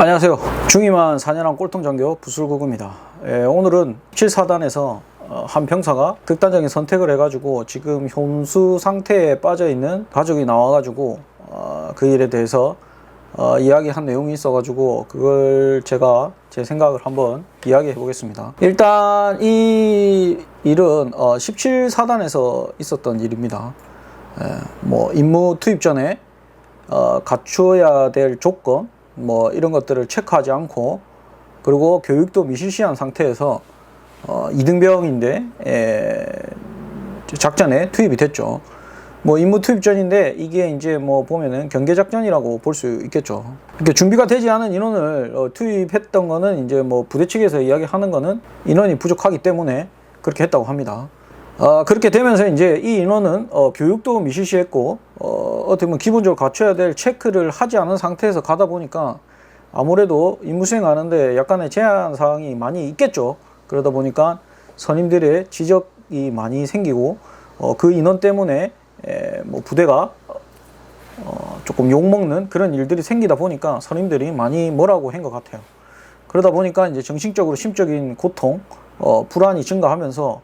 안녕하세요. 중이만 4년한 꼴통장교 부술구구입니다. 예, 오늘은 7사단에서 어, 한 병사가 극단적인 선택을 해가지고 지금 혼수 상태에 빠져 있는 가족이 나와가지고 어, 그 일에 대해서 어, 이야기한 내용이 있어가지고 그걸 제가 제 생각을 한번 이야기해 보겠습니다. 일단 이 일은 어, 17사단에서 있었던 일입니다. 예, 뭐 임무 투입 전에 어, 갖추어야 될 조건 뭐 이런 것들을 체크하지 않고 그리고 교육도 미실시한 상태에서 어, 이등병인데 에, 작전에 투입이 됐죠. 뭐 임무 투입 전인데 이게 이제 뭐 보면은 경계 작전이라고 볼 수 있겠죠. 이렇게 준비가 되지 않은 인원을 어, 투입했던 거는 이제 뭐 부대 측에서 이야기하는 거는 인원이 부족하기 때문에 그렇게 했다고 합니다. 어, 그렇게 되면서 이제 이 인원은 어, 교육도 미실시했고 어, 어떻게 보면 기본적으로 갖춰야 될 체크를 하지 않은 상태에서 가다 보니까 아무래도 임무 수행하는데 약간의 제한 사항이 많이 있겠죠. 그러다 보니까 선임들의 지적이 많이 생기고 어, 그 인원 때문에 에, 뭐 부대가 어, 조금 욕먹는 그런 일들이 생기다 보니까 선임들이 많이 뭐라고 한 것 같아요. 그러다 보니까 이제 정신적으로 심적인 고통, 어, 불안이 증가하면서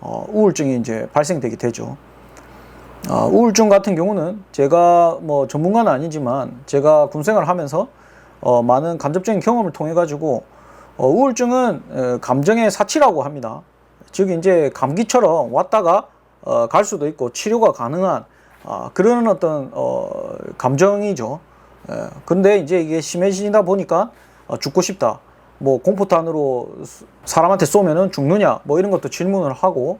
어, 우울증이 이제 발생되게 되죠. 어, 우울증 같은 경우는 제가 뭐 전문가는 아니지만 제가 군생활을 하면서 어, 많은 간접적인 경험을 통해 가지고 어, 우울증은 어, 감정의 사치라고 합니다. 즉 이제 감기처럼 왔다가 어, 갈 수도 있고 치료가 가능한 아, 그런 어떤 어, 감정이죠. 예, 근데 이제 이게 심해지다 보니까 어, 죽고 싶다. 뭐 공포탄으로 수- 사람한테 쏘면은 죽느냐 뭐 이런 것도 질문을 하고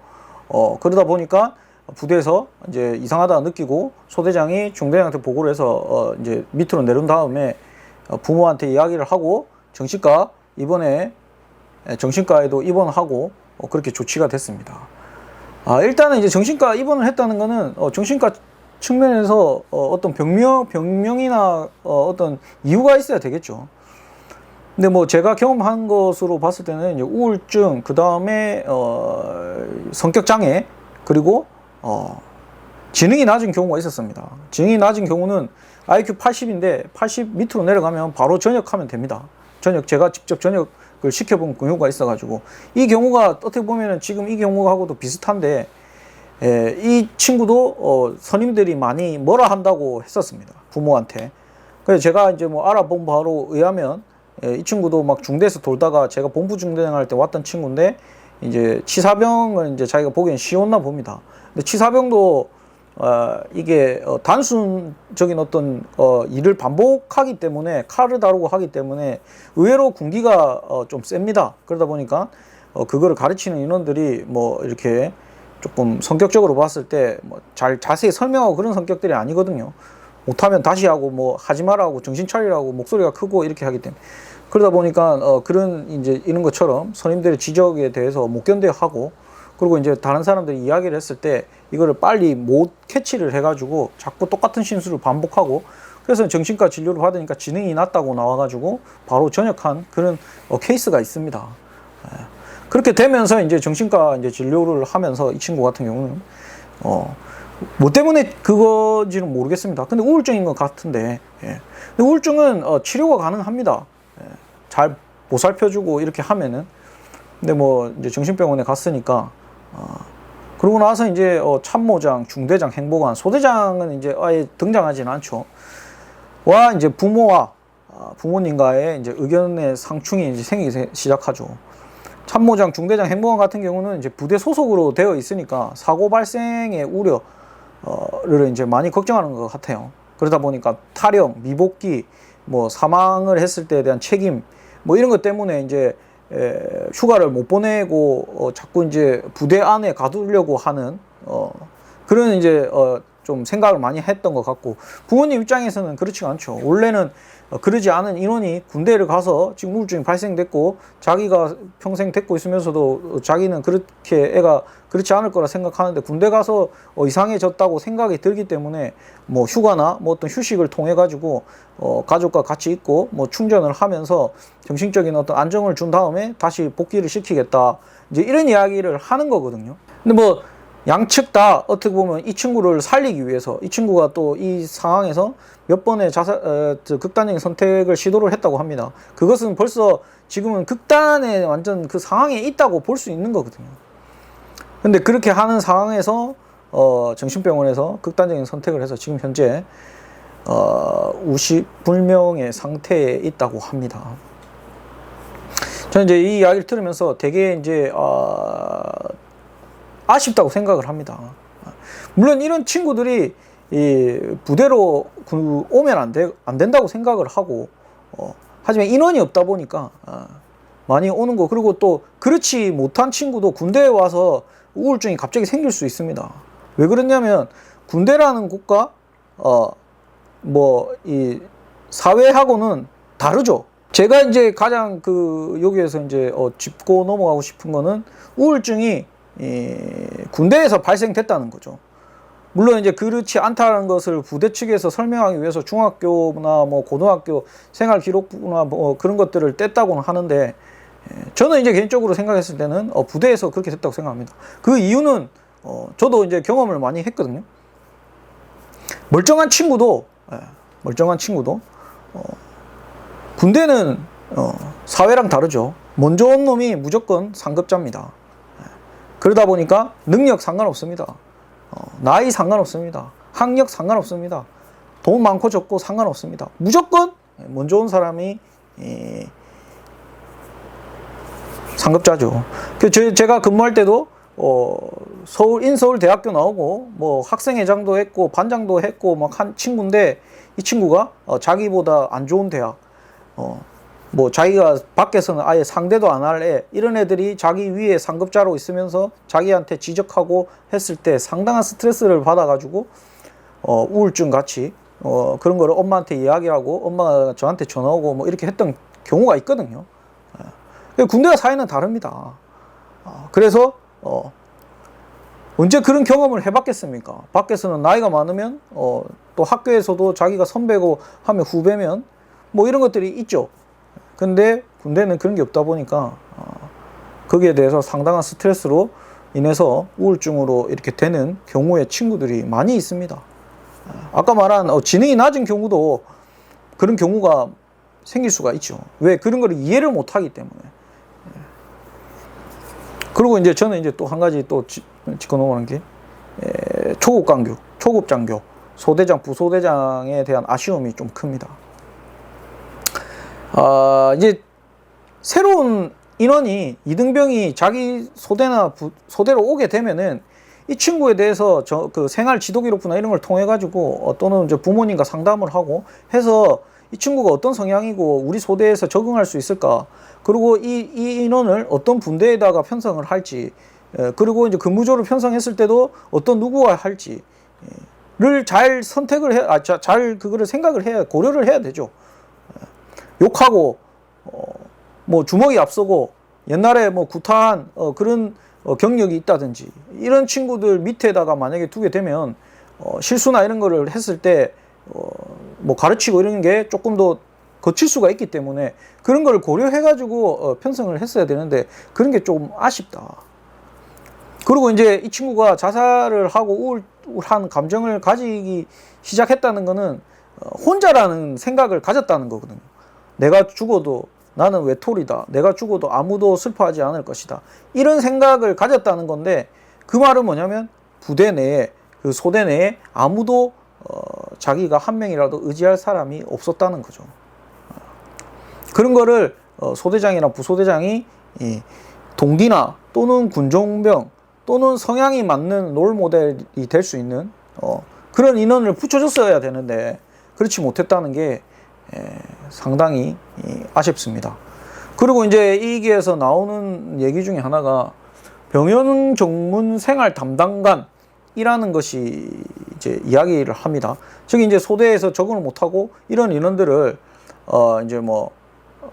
어 그러다 보니까 부대에서 이제 이상하다 느끼고 소대장이 중대장한테 보고를 해서 어 이제 밑으로 내려온 다음에 어, 부모한테 이야기를 하고 정신과 입원에 에, 정신과에도 입원하고 어, 그렇게 조치가 됐습니다. 아, 일단은 이제 정신과 입원을 했다는 거는 어, 정신과 측면에서 어, 어떤 병명 병명이나 어, 어떤 이유가 있어야 되겠죠. 근데 뭐 제가 경험한 것으로 봤을 때는 우울증, 그 다음에 어, 성격 장애, 그리고 어, 지능이 낮은 경우가 있었습니다. 지능이 낮은 경우는 IQ 80인데 80 밑으로 내려가면 바로 전역하면 됩니다. 전역 제가 직접 전역을 시켜본 경우가 있어가지고 이 경우가 어떻게 보면은 지금 이 경우하고도 비슷한데 에, 이 친구도 어, 선임들이 많이 뭐라 한다고 했었습니다. 부모한테. 그래서 제가 이제 뭐 알아본 바로 의하면 예, 이 친구도 막 중대에서 돌다가 제가 본부 중대장 할때 왔던 친구인데 이제 치사병을 이제 자기가 보기엔 쉬웠나 봅니다. 근데 치사병도 어, 이게 어, 단순적인 어떤 어, 일을 반복하기 때문에 칼을 다루고 하기 때문에 의외로 군기가 어, 좀 셉니다. 그러다 보니까 어, 그거를 가르치는 인원들이 뭐 이렇게 조금 성격적으로 봤을 때 뭐 잘 자세히 설명하고 그런 성격들이 아니거든요. 못하면 다시 하고 뭐 하지 말라고 정신 차리라고 목소리가 크고 이렇게 하기 때문에 그러다 보니까 어 그런 이제 이런 것처럼 선임들의 지적에 대해서 못 견뎌하고 그리고 이제 다른 사람들이 이야기를 했을 때 이거를 빨리 못 캐치를 해가지고 자꾸 똑같은 신수를 반복하고 그래서 정신과 진료를 받으니까 지능이 낮다고 나와가지고 바로 전역한 그런 어, 케이스가 있습니다. 예. 그렇게 되면서 이제 정신과 이제 진료를 하면서 이 친구 같은 경우는 어, 뭐 때문에 그거지는 모르겠습니다. 근데 우울증인 것 같은데, 예. 근데 우울증은 어, 치료가 가능합니다. 예. 잘 보살펴주고 이렇게 하면은. 근데 뭐 이제 정신병원에 갔으니까, 어, 그러고 나서 이제 어, 참모장, 중대장, 행보관, 소대장은 이제 아예 등장하지는 않죠. 와 이제 부모와 아, 부모님과의 이제 의견의 상충이 이제 생기기 세- 시작하죠. 참모장, 중대장, 행보관 같은 경우는 이제 부대 소속으로 되어 있으니까 사고 발생의 우려를 이제 많이 걱정하는 것 같아요. 그러다 보니까 탈영, 미복귀, 뭐 사망을 했을 때에 대한 책임, 뭐 이런 것 때문에 이제 에, 휴가를 못 보내고 어, 자꾸 이제 부대 안에 가두려고 하는 어, 그런 이제 어, 좀 생각을 많이 했던 것 같고 부모님 입장에서는 그렇지가 않죠. 원래는 어, 그러지 않은 인원이 군대를 가서 지금 우울증이 발생됐고 자기가 평생 데리고 있으면서도 어, 자기는 그렇게 애가 그렇지 않을 거라 생각하는데 군대 가서 어, 이상해졌다고 생각이 들기 때문에 뭐 휴가나 뭐 어떤 휴식을 통해 가지고 어, 가족과 같이 있고 뭐 충전을 하면서 정신적인 어떤 안정을 준 다음에 다시 복귀를 시키겠다 이제 이런 이야기를 하는 거거든요. 근데 뭐 양측 다 어떻게 보면 이 친구를 살리기 위해서 이 친구가 또 이 상황에서 몇 번의 자살 어, 저 극단적인 선택을 시도를 했다고 합니다. 그것은 벌써 지금은 극단의 완전 그 상황에 있다고 볼 수 있는 거거든요. 근데 그렇게 하는 상황에서 어, 정신병원에서 극단적인 선택을 해서 지금 현재 어, 우시 불명의 상태에 있다고 합니다. 저는 이제 이 이야기를 들으면서 되게 이제 어, 아쉽다고 생각을 합니다. 물론 이런 친구들이 이 부대로 그 오면 안, 돼, 안 된다고 생각을 하고 어, 하지만 인원이 없다 보니까 어, 많이 오는 거 그리고 또 그렇지 못한 친구도 군대에 와서 우울증이 갑자기 생길 수 있습니다. 왜 그러냐면 군대라는 국가 어 뭐 이 사회하고는 다르죠. 제가 이제 가장 그 여기에서 이제 어 짚고 넘어가고 싶은 거는 우울증이 이 군대에서 발생됐다는 거죠. 물론 이제 그렇지 않다는 것을 부대 측에서 설명하기 위해서 중학교나 뭐 고등학교 생활 기록부나 뭐 그런 것들을 뗐다고는 하는데 예, 저는 이제 개인적으로 생각했을 때는 어, 부대에서 그렇게 됐다고 생각합니다. 그 이유는 어, 저도 이제 경험을 많이 했거든요. 멀쩡한 친구도 예, 멀쩡한 친구도 어, 군대는 어, 사회랑 다르죠. 먼저 온 놈이 무조건 상급자입니다. 예, 그러다 보니까 능력 상관없습니다. 어, 나이 상관없습니다. 학력 상관없습니다. 돈 많고 적고 상관없습니다. 무조건 먼저 온 사람이 이, 상급자죠. 그 제- 제가 근무할 때도 어, 서울 인서울 대학교 나오고 뭐 학생회장도 했고 반장도 했고 막 한 친구인데 이 친구가 어, 자기보다 안 좋은 대학 어, 뭐 자기가 밖에서는 아예 상대도 안 할 애 이런 애들이 자기 위에 상급자로 있으면서 자기한테 지적하고 했을 때 상당한 스트레스를 받아가지고 어, 우울증 같이 어, 그런 거를 엄마한테 이야기하고 엄마가 저한테 전화 오고 뭐 이렇게 했던 경우가 있거든요. 예. 군대와 사회는 다릅니다. 어, 그래서 어, 언제 그런 경험을 해봤겠습니까? 밖에서는 나이가 많으면 어, 또 학교에서도 자기가 선배고 하면 후배면 뭐 이런 것들이 있죠. 근데 군대는 그런 게 없다 보니까 어, 거기에 대해서 상당한 스트레스로 인해서 우울증으로 이렇게 되는 경우의 친구들이 많이 있습니다. 어, 아까 말한 어, 지능이 낮은 경우도 그런 경우가 생길 수가 있죠. 왜 그런 걸 이해를 못 하기 때문에. 예. 그리고 이제 저는 이제 또 한 가지 또 짚- 짚고 넘어가는 게 에, 초급 강교, 초급 장교, 소대장, 부소대장에 대한 아쉬움이 좀 큽니다. 아, 이제 새로운 인원이 이등병이 자기 소대나 부, 소대로 오게 되면은 이 친구에 대해서 저 그 생활 지도 기록부나 이런 걸 통해 가지고 어, 또는 이제 부모님과 상담을 하고 해서 이 친구가 어떤 성향이고 우리 소대에서 적응할 수 있을까 그리고 이, 이 인원을 어떤 분대에다가 편성을 할지 에, 그리고 이제 근무조를 편성했을 때도 어떤 누구와 할지 를 잘 선택을 해, 아, 자- 잘 그거를 생각을 해야 고려를 해야 되죠. 욕하고 어, 뭐 주먹이 앞서고 옛날에 뭐 구타한 어, 그런 어, 경력이 있다든지 이런 친구들 밑에다가 만약에 두게 되면 어, 실수나 이런 거를 했을 때 어, 뭐 가르치고 이런 게 조금 더 거칠 수가 있기 때문에 그런 걸 고려해 가지고 어, 편성을 했어야 되는데 그런 게 좀 아쉽다. 그리고 이제 이 친구가 자살을 하고 우울, 우울한 감정을 가지기 시작했다는 거는 어, 혼자라는 생각을 가졌다는 거거든요. 내가 죽어도 나는 외톨이다. 내가 죽어도 아무도 슬퍼하지 않을 것이다. 이런 생각을 가졌다는 건데 그 말은 뭐냐면 부대 내에 그 소대 내에 아무도 어, 자기가 한 명이라도 의지할 사람이 없었다는 거죠. 어, 그런 거를 어, 소대장이나 부소대장이 이 동기나 또는 군종병 또는 성향이 맞는 롤 모델이 될 수 있는 어, 그런 인원을 붙여줬어야 되는데 그렇지 못했다는 게 에, 상당히 이, 아쉽습니다. 그리고 이제 이 기에서 나오는 얘기 중에 하나가 병영 전문 생활 담당관이라는 것이 이제 이야기를 합니다. 즉 이제 소대에서 적응을 못하고 이런 인원들을 어 이제 뭐 어,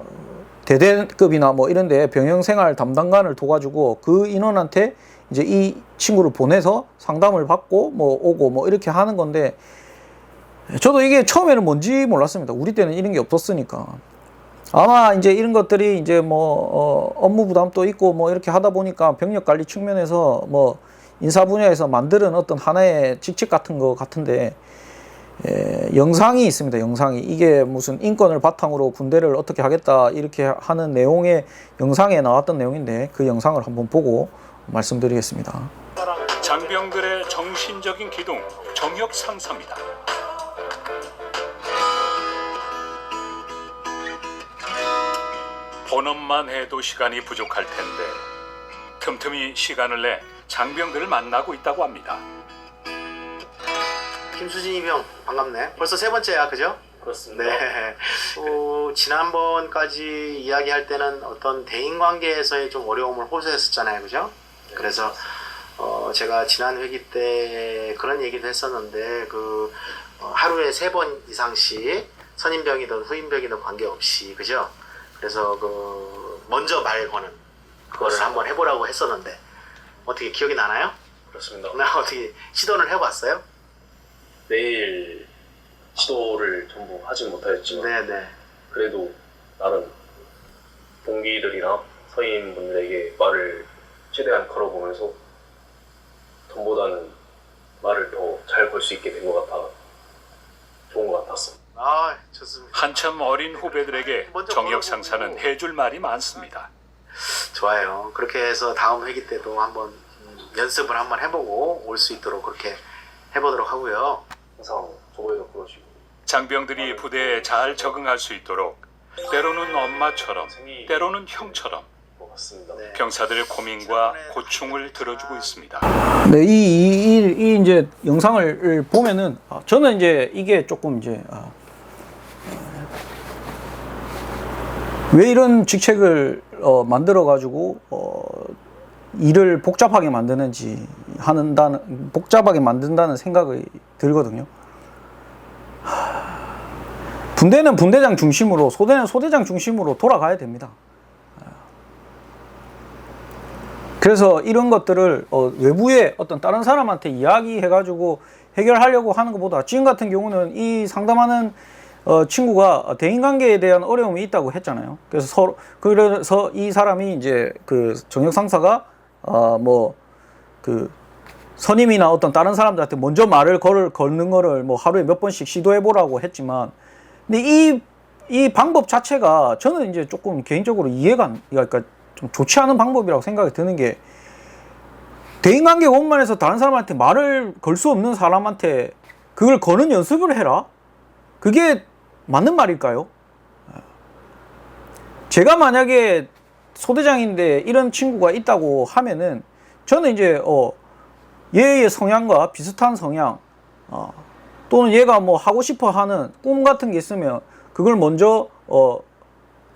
대대급이나 뭐 이런데 병영 생활 담당관을 둬가지고 그 인원한테 이제 이 친구를 보내서 상담을 받고 뭐 오고 뭐 이렇게 하는 건데 저도 이게 처음에는 뭔지 몰랐습니다. 우리 때는 이런 게 없었으니까. 아마 이제 이런 것들이 이제 뭐 어, 업무 부담도 있고 뭐 이렇게 하다 보니까 병력 관리 측면에서 뭐 인사 분야에서 만드는 어떤 하나의 직책 같은 거 같은데 예, 영상이 있습니다. 영상이 이게 무슨 인권을 바탕으로 군대를 어떻게 하겠다 이렇게 하는 내용의 영상에 나왔던 내용인데 그 영상을 한번 보고 말씀드리겠습니다. 장병들의 정신적인 기둥 정역 상사입니다. 본업만 해도 시간이 부족할 텐데 틈틈이 시간을 내 장병들을 만나고 있다고 합니다. 김수진이 형 반갑네. 벌써 세 번째야, 그죠? 그렇습니다. 네. 어, 지난번까지 이야기할 때는 어떤 대인 관계에서의 좀 어려움을 호소했었잖아요, 그죠? 그래서 어, 제가 지난 회기 때 그런 얘기도 했었는데 그 어, 하루에 세 번 이상씩 선임병이든 후임병이든 관계없이 그죠? 그래서 그 먼저 말 거는 그거를 그렇습니다. 한번 해보라고 했었는데 어떻게 기억이 나나요? 그렇습니다. 나 어떻게 시도를 해봤어요? 매일 시도를 전부 하진 못하였지만 네네. 그래도 나름 동기들이나 서인분들에게 말을 최대한 걸어보면서 전보다는 말을 더 잘 걸 수 있게 된 것 같아 좋은 것 같았어. 아 좋습니다. 한참 어린 후배들에게 정역 상사는 해줄 말이 많습니다. 좋아요. 그렇게 해서 다음 회기 때도 한번 음, 연습을 한번 해보고 올 수 있도록 그렇게 해보도록 하고요. 항상 저번에도 그러시고 장병들이 부대에 잘 적응할 수 있도록 때로는 엄마처럼 때로는 형처럼 것 같습니다. 네. 병사들의 고민과 고충을 들어주고 있습니다. 네, 이, 이, 이, 이 이제 영상을 보면은 아, 저는 이제 이게 조금 이제 아, 왜 이런 직책을 어, 만들어 가지고 어, 일을 복잡하게 만드는지 하는다는 복잡하게 만든다는 생각이 들거든요. 하, 분대는 분대장 중심으로 소대는 소대장 중심으로 돌아가야 됩니다. 그래서 이런 것들을 어, 외부의 어떤 다른 사람한테 이야기해가지고 해결하려고 하는 것보다 지금 같은 경우는 이 상담하는 어, 친구가 대인관계에 대한 어려움이 있다고 했잖아요. 그래서 서로 그래서 이 사람이 이제 그 정역 상사가 어 뭐그 선임이나 어떤 다른 사람들한테 먼저 말을 걸 걸는 거를 뭐 하루에 몇 번씩 시도해 보라고 했지만 근데 이 이 방법 자체가 저는 이제 조금 개인적으로 이해가 안, 그러니까 좀 좋지 않은 방법이라고 생각이 드는 게 대인관계 원만해서 다른 사람한테 말을 걸 수 없는 사람한테 그걸 거는 연습을 해라. 그게 맞는 말일까요? 제가 만약에 소대장인데 이런 친구가 있다고 하면은 저는 이제 어 얘의 성향과 비슷한 성향 어, 또는 얘가 뭐 하고 싶어 하는 꿈 같은 게 있으면 그걸 먼저 어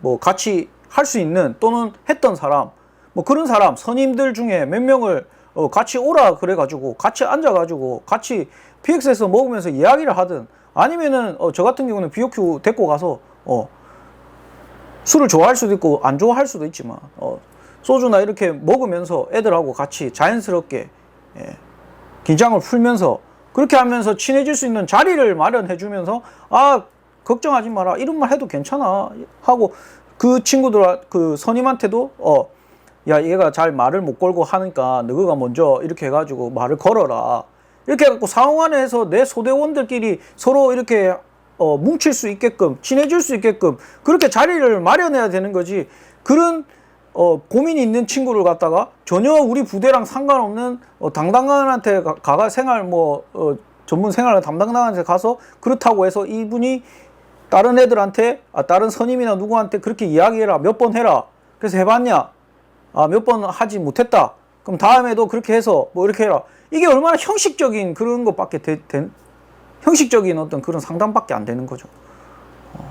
뭐 같이 할 수 있는 또는 했던 사람 뭐 그런 사람 선임들 중에 몇 명을 어 같이 오라 그래 가지고 같이 앉아 가지고 같이 PX에서 먹으면서 이야기를 하든 아니면은 어 저 같은 경우는 BOQ 데리고 가서 어 술을 좋아할 수도 있고 안 좋아할 수도 있지만 어 소주나 이렇게 먹으면서 애들하고 같이 자연스럽게 예, 긴장을 풀면서 그렇게 하면서 친해질 수 있는 자리를 마련해 주면서 아 걱정하지 마라 이런 말 해도 괜찮아 하고 그 친구들 그 선임한테도 어 야 얘가 잘 말을 못 걸고 하니까 너가 먼저 이렇게 해가지고 말을 걸어라. 이렇게 해갖고 상호간에서 내 소대원들끼리 서로 이렇게 어, 뭉칠 수 있게끔 친해질 수 있게끔 그렇게 자리를 마련해야 되는 거지. 그런 어, 고민이 있는 친구를 갖다가 전혀 우리 부대랑 상관없는 어, 당당한한테 가, 가 생활 뭐 어, 전문 생활을 담당당한테 가서 그렇다고 해서 이분이 다른 애들한테 아, 다른 선임이나 누구한테 그렇게 이야기해라 몇 번 해라 그래서 해봤냐 아, 몇 번 하지 못했다. 그럼 다음에도 그렇게 해서 뭐 이렇게 해라. 이게 얼마나 형식적인 그런 것밖에 되, 된, 형식적인 어떤 그런 상담밖에 안 되는 거죠. 어.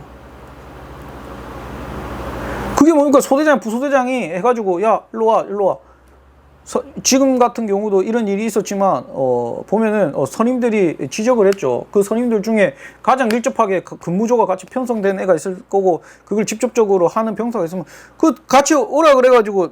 그게 뭡니까? 소대장, 부소대장이 해가지고, 야, 일로 와, 일로 와. 서- 지금 같은 경우도 이런 일이 있었지만, 어, 보면은, 어, 선임들이 지적을 했죠. 그 선임들 중에 가장 밀접하게 그 근무조가 같이 편성된 애가 있을 거고, 그걸 직접적으로 하는 병사가 있으면, 그 같이 오라 그래가지고,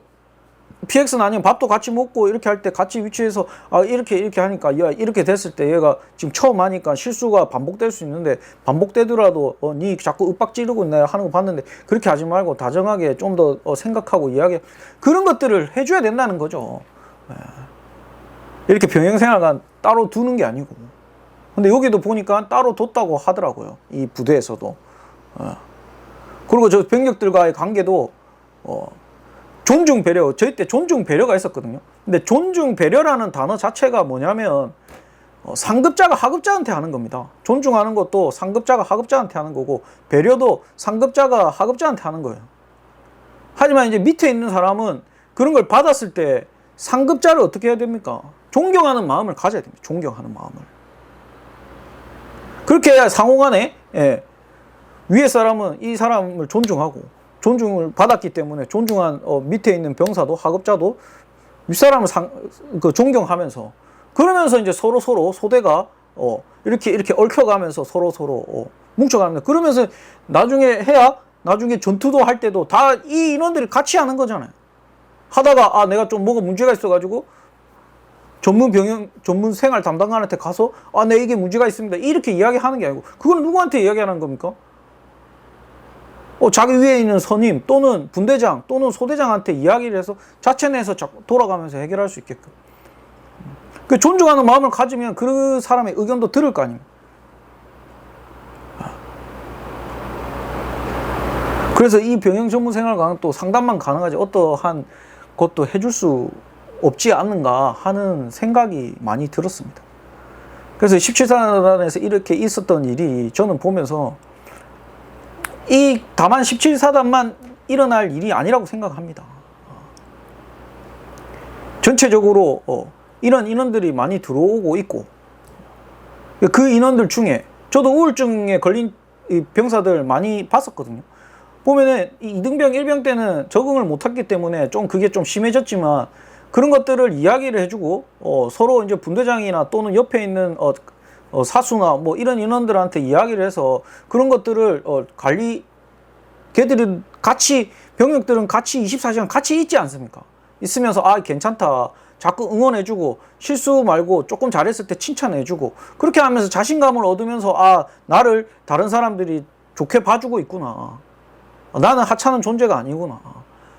PX는 아니면 밥도 같이 먹고 이렇게 할 때 같이 위치해서 아 이렇게 이렇게 하니까 야 이렇게 됐을 때 얘가 지금 처음 하니까 실수가 반복될 수 있는데 반복되더라도 어 니 자꾸 윽박 지르고 있네 하는 거 봤는데 그렇게 하지 말고 다정하게 좀더 어, 생각하고 이야기 그런 것들을 해줘야 된다는 거죠. 예. 이렇게 병영생활관 따로 두는 게 아니고 근데 여기도 보니까 따로 뒀다고 하더라고요 이 부대에서도 어. 그리고 저 병력들과의 관계도 어, 존중 배려 저희 때 존중 배려가 있었거든요 근데 존중 배려라는 단어 자체가 뭐냐면 어, 상급자가 하급자한테 하는 겁니다 존중하는 것도 상급자가 하급자한테 하는 거고 배려도 상급자가 하급자한테 하는 거예요 하지만 이제 밑에 있는 사람은 그런 걸 받았을 때 상급자를 어떻게 해야 됩니까? 존경하는 마음을 가져야 됩니다. 존경하는 마음을. 그렇게 해야 상호 간에 예, 위에 사람은 이 사람을 존중하고 존중을 받았기 때문에 존중한 어, 밑에 있는 병사도 하급자도 윗사람을 상, 그 존경하면서 그러면서 이제 서로 서로 소대가 어, 이렇게 이렇게 얽혀가면서 서로 서로 어, 뭉쳐갑니다. 그러면서 나중에 해야 나중에 전투도 할 때도 다 이 인원들이 같이 하는 거잖아요. 하다가 아 내가 좀 뭐가 문제가 있어가지고 전문 병영 전문 생활 담당관한테 가서 아 내 이게 문제가 있습니다 이렇게 이야기하는 게 아니고 그건 누구한테 이야기하는 겁니까? 어 자기 위에 있는 선임 또는 분대장 또는 소대장한테 이야기를 해서 자체 내에서 자- 돌아가면서 해결할 수 있게끔 그 존중하는 마음을 가지면 그 사람의 의견도 들을 거 아닙니까? 그래서 이 병영 전문 생활과는 또 상담만 가능하지 어떠한 것도 해줄 수 없지 않는가 하는 생각이 많이 들었습니다. 그래서 17사단에서 이렇게 있었던 일이 저는 보면서 이 다만 17사단만 일어날 일이 아니라고 생각합니다. 전체적으로 어, 이런 인원들이 많이 들어오고 있고 그 인원들 중에 저도 우울증에 걸린 이 병사들 많이 봤었거든요. 보면은 이 이등병, 일병 때는 적응을 못했기 때문에 좀 그게 좀 심해졌지만 그런 것들을 이야기를 해주고 어, 서로 이제 분대장이나 또는 옆에 있는 어, 어, 사수나 뭐 이런 인원들한테 이야기를 해서 그런 것들을 어, 관리 걔들은 같이 병력들은 같이 24시간 같이 있지 않습니까? 있으면서 아 괜찮다. 자꾸 응원해주고 실수 말고 조금 잘했을 때 칭찬해주고 그렇게 하면서 자신감을 얻으면서 아 나를 다른 사람들이 좋게 봐주고 있구나. 아, 나는 하찮은 존재가 아니구나.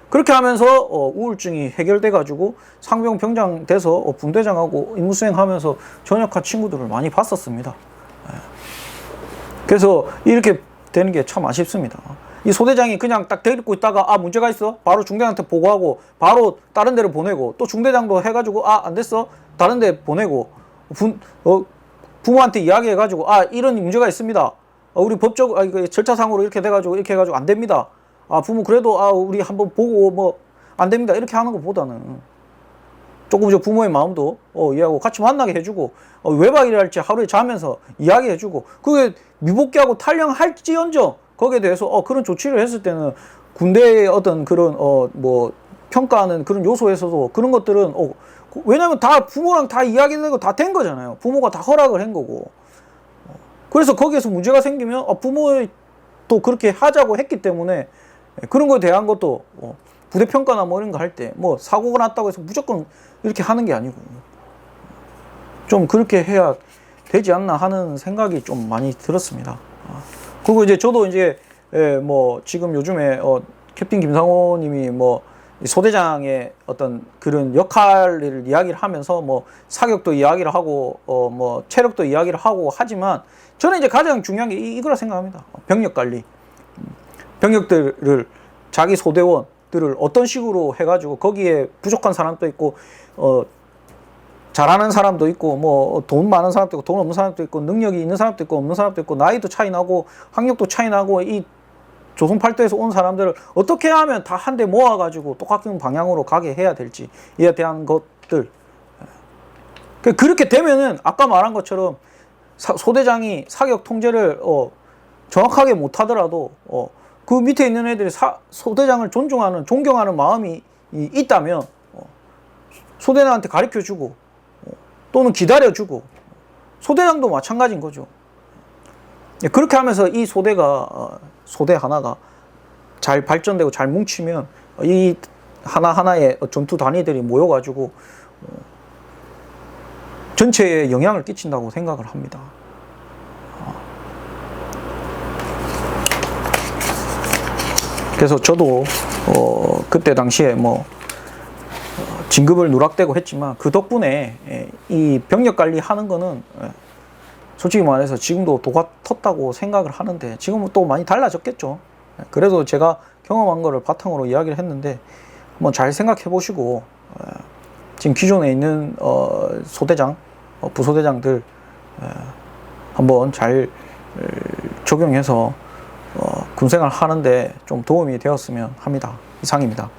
그렇게 하면서 어, 우울증이 해결돼 가지고 상병 병장 돼서 어, 분대장하고 임무 수행하면서 전역한 친구들을 많이 봤었습니다. 예. 그래서 이렇게 되는 게 참 아쉽습니다. 이 소대장이 그냥 딱 데리고 있다가 아 문제가 있어 바로 중대장한테 보고하고 바로 다른 데로 보내고 또 중대장도 해가지고 아 안 됐어 다른 데 보내고 부, 어, 부모한테 이야기해가지고 아 이런 문제가 있습니다. 어, 우리 법적 아, 절차상으로 이렇게 돼가지고 이렇게 해가지고 안 됩니다. 아 부모 그래도 아 우리 한번 보고 뭐 안 됩니다. 이렇게 하는 것보다는 조금 저 부모의 마음도 어, 이해하고 같이 만나게 해주고 어, 외박이랄지 하루에 자면서 이야기해주고 그게 미복귀하고 탈영할지언정 거기에 대해서 어, 그런 조치를 했을 때는 군대의 어떤 그런 어, 뭐 평가하는 그런 요소에서도 그런 것들은 어, 그- 왜냐면 다 부모랑 다 이야기되고 다 된 거잖아요. 부모가 다 허락을 한 거고. 어, 그래서 거기에서 문제가 생기면 어, 부모의 또 그렇게 하자고 했기 때문에 그런 거에 대한 것도 어, 부대 평가나 뭐 이런 거 할 때 뭐 사고가 났다고 해서 무조건 이렇게 하는 게 아니고 좀 그렇게 해야 되지 않나 하는 생각이 좀 많이 들었습니다. 아, 그리고 이제 저도 이제 예, 뭐 지금 요즘에 어, 캡틴 김상호님이 뭐 소대장의 어떤 그런 역할을 이야기를 하면서 뭐 사격도 이야기를 하고 어 뭐 체력도 이야기를 하고 하지만 저는 이제 가장 중요한 게 이- 이거라 생각합니다. 병력 관리. 병력들을 자기 소대원들을 어떤 식으로 해가지고 거기에 부족한 사람도 있고 어 잘하는 사람도 있고 뭐 돈 많은 사람도 있고 돈 없는 사람도 있고 능력이 있는 사람도 있고 없는 사람도 있고 나이도 차이 나고 학력도 차이 나고 이 조선 팔도에서 온 사람들을 어떻게 하면 다한대 모아가지고 똑같은 방향으로 가게 해야 될지 이에 대한 것들. 그- 그렇게 되면은 아까 말한 것처럼 사- 소대장이 사격 통제를 어, 정확하게 못하더라도 어, 그 밑에 있는 애들이 사- 소대장을 존중하는 존경하는 마음이 이- 있다면 어, 소대장한테 가르쳐 주고 어, 또는 기다려 주고 소대장도 마찬가지인 거죠. 예, 그렇게 하면서 이 소대가 어, 소대 하나가 잘 발전되고 잘 뭉치면 어, 이 하나 하나의 전투 단위들이 모여가지고 어, 전체에 영향을 끼친다고 생각을 합니다. 그래서 저도 어, 그때 당시에 뭐 어, 진급을 누락되고 했지만 그 덕분에 예, 이 병력 관리하는 거는 예, 솔직히 말해서 지금도 도가 텄다고 생각을 하는데 지금은 또 많이 달라졌겠죠. 예, 그래도 제가 경험한 거를 바탕으로 이야기를 했는데 한번 잘 생각해 보시고 예, 지금 기존에 있는 어, 소대장, 어, 부소대장들 예, 한번 잘 에, 적용해서 어, 군생활 하는데 좀 도움이 되었으면 합니다. 이상입니다.